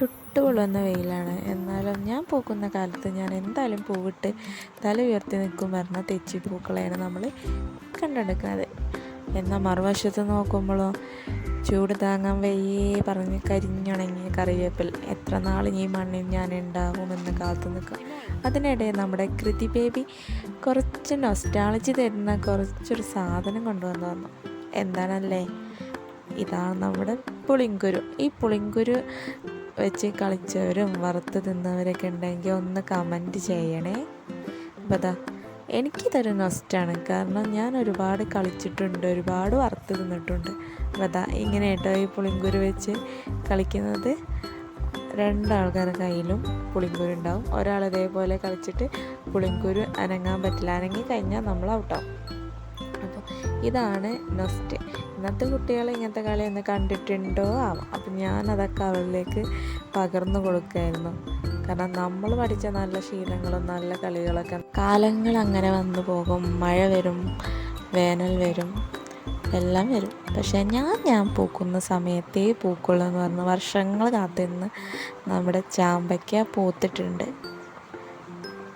ചുട്ടുകൊള്ളുന്ന വെയിലാണ്. എന്നാലും ഞാൻ പോകുന്ന കാലത്ത് ഞാൻ എന്തായാലും പൂവിട്ട് തല ഉയർത്തി നിൽക്കും. പറഞ്ഞ തെച്ചി പൂക്കളെയാണ് നമ്മൾ കണ്ടെടുക്കുന്നത്. എന്നാൽ മറുവശത്ത് നോക്കുമ്പോഴോ ചൂട് താങ്ങാൻ വയ്യേ പറഞ്ഞ് കരിഞ്ഞുണങ്ങിയ കറിവേപ്പിൽ. എത്ര നാൾ ഈ മണ്ണിൽ ഞാൻ ഉണ്ടാവുമെന്ന് കാത്തു നിൽക്കും. അതിനിടെ നമ്മുടെ കൃതി ബേബി കുറച്ച് നൊസ്റ്റാളജി തരുന്ന കുറച്ചൊരു സാധനം കൊണ്ടുവന്നു വന്നു എന്താണല്ലേ? ഇതാണ് നമ്മുടെ പുളിങ്കുരു. ഈ പുളിങ്കുരു വെച്ച് കളിച്ചവരും വറുത്ത് തിന്നവരൊക്കെ ഉണ്ടെങ്കിൽ ഒന്ന് കമന്റ് ചെയ്യണേ. അപ്പോൾ അതാ എനിക്കിതൊരു നൊസ്റ്റാണ് കാരണം ഞാൻ ഒരുപാട് കളിച്ചിട്ടുണ്ട് ഒരുപാട് വറുത്ത് തിന്നിട്ടുണ്ട്. അപ്പോൾ അതാ ഇങ്ങനെ കേട്ടോ ഈ പുളിങ്കുരു വെച്ച് കളിക്കുന്നത്. രണ്ടാൾക്കാരുടെ കയ്യിലും പുളിങ്കുരു ഉണ്ടാവും. ഒരാൾ ഇതേപോലെ കളിച്ചിട്ട് പുളിങ്കുരു അനങ്ങാൻ പറ്റില്ല. അനങ്ങി കഴിഞ്ഞാൽ നമ്മൾ ഔട്ടാവും അപ്പോൾ ഇതാണ് നൊസ്റ്റ്. ഇന്നത്തെ കുട്ടികൾ ഇങ്ങനത്തെ കളി ഒന്ന് കണ്ടിട്ടുണ്ടോ? ആവാം. അപ്പം ഞാനതൊക്കെ അവരിലേക്ക് പകർന്നു കൊടുക്കുമായിരുന്നു കാരണം നമ്മൾ പഠിച്ച നല്ല ശീലങ്ങളും നല്ല കളികളൊക്കെ കാലങ്ങൾ അങ്ങനെ വന്നു പോകും. മഴ വരും വേനൽ വരും എല്ലാം വരും. പക്ഷേ ഞാൻ ഞാൻ പൂക്കുന്ന സമയത്തേ പൂക്കുള്ളൂ എന്ന് പറഞ്ഞ്. വർഷങ്ങൾ കാത്തുനിന്ന് നമ്മുടെ ചാമ്പയ്ക്ക പൂത്തിട്ടുണ്ട്.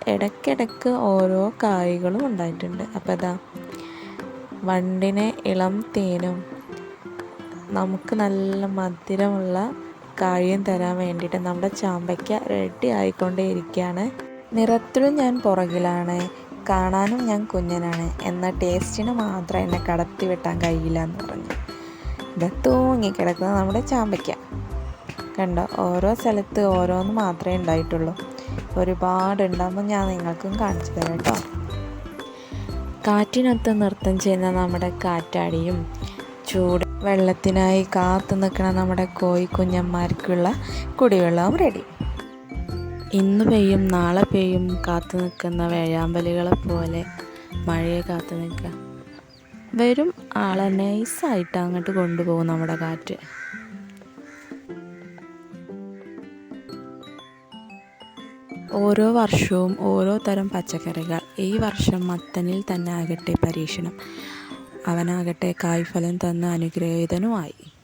ഇടയ്ക്കിടയ്ക്ക് ഓരോ കായ്കളും ഉണ്ടായിട്ടുണ്ട്. അപ്പോൾ അതാ വണ്ടിന് ഇളം തേനും. നമുക്ക് നല്ല മധുരമുള്ള കായും തരാൻ വേണ്ടിയിട്ട് നമ്മുടെ ചാമ്പയ്ക്ക റെഡി ആയിക്കൊണ്ടേ ഇരിക്കുകയാണ് നിറത്തിലും ഞാൻ പുറകിലാണ്. കാണാനും ഞാൻ കുഞ്ഞനാണ്. എന്നാൽ ടേസ്റ്റിന് മാത്രം എന്നെ കടത്തി വെട്ടാൻ കഴിയില്ല എന്ന് പറഞ്ഞു. ഇത് തൂങ്ങിക്കിടക്കുന്ന നമ്മുടെ ചാമ്പയ്ക്ക. കണ്ടോ? ഓരോ സ്ഥലത്ത് ഓരോന്ന് മാത്രമേ ഉണ്ടായിട്ടുള്ളൂ. ഒരുപാട് ഉണ്ടാകുമ്പോൾ ഞാൻ നിങ്ങൾക്കും കാണിച്ചു തരാം കേട്ടോ. കാറ്റിനൊത്ത് നൃത്തം ചെയ്യുന്ന നമ്മുടെ കാറ്റാടിയും ചൂട് വെള്ളത്തിനായി കാത്തു നിൽക്കുന്ന നമ്മുടെ കോഴി കുഞ്ഞന്മാർക്കുള്ള കുടിവെള്ളവും റെഡി ഇന്ന് പെയ്യും നാളെ പെയ്യും കാത്തു നിൽക്കുന്ന വേഴാമ്പലുകളെ പോലെ മഴയെ കാത്തു നിൽക്കുക. വരും ആളെ നൈസായിട്ട് അങ്ങോട്ട് കൊണ്ടുപോകും നമ്മുടെ കാറ്റ്. ഓരോ വർഷവും ഓരോ തരം പച്ചക്കറികൾ ഈ വർഷം മത്തനിൽ തന്നെ ആകട്ടെ പരീക്ഷണം. അവനാകട്ടെ കായ്ഫലം തന്ന് അനുഗ്രഹീതനുമായി.